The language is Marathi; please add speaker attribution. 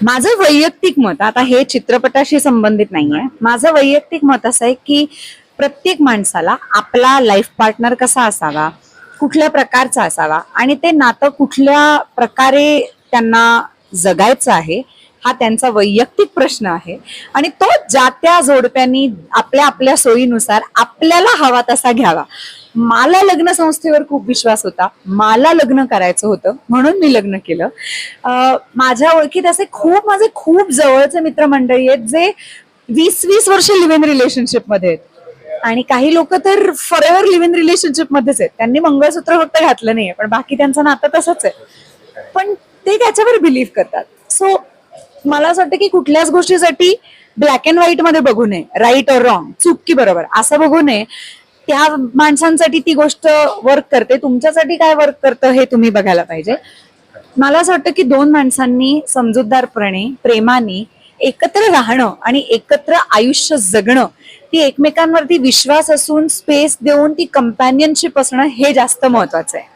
Speaker 1: माझं वैयक्तिक मत आता हे चित्रपटाशी संबंधित नाहीये. माझं वैयक्तिक मत असं आहे की प्रत्येक माणसाला आपला लाईफ पार्टनर कसा असावा कुठल्या प्रकारचा असावा आणि ते नातं कुठल्या प्रकारे त्यांना जगायचं आहे हा त्यांचा वैयक्तिक प्रश्न आहे. आणि तो ज्या त्या जोडप्यांनी आपल्या आपल्या सोयीनुसार आपल्याला हवा तसा घ्यावा. मला लग्न संस्थेवर खूप विश्वास होता. मला लग्न करायचं होतं म्हणून मी लग्न केलं. माझ्या ओळखीत असे खूप माझे खूप जवळचे मित्रमंडळी आहेत जे वीस वीस वर्ष लिव्ह इन रिलेशनशिपमध्ये आहेत. आणि काही लोक तर फॉर लिव्ह इन रिलेशनशिप मध्येच आहेत. त्यांनी मंगळसूत्र फक्त घातलं नाहीये पण बाकी त्यांचं नातं तसंच आहे. पण ते त्याच्यावर बिलीव्ह करतात. सो मला असं वाटतं की कुठल्याच गोष्टीसाठी ब्लॅक अँड व्हाईटमध्ये बघू नये. राईट और रॉंग चूक की बरोबर. असं बघू नये. त्या माणसांसाठी ती गोष्ट वर्क करते. तुमच्यासाठी काय वर्क करतं हे तुम्ही बघायला पाहिजे. मला असं वाटतं की दोन माणसांनी समजूतदारपणे प्रेमाने एकत्र राहणं आणि एकत्र आयुष्य जगणं ती एकमेकांवरती विश्वास असून स्पेस देऊन ती कंपॅनियनशिप असणं हे जास्त महत्वाचं आहे.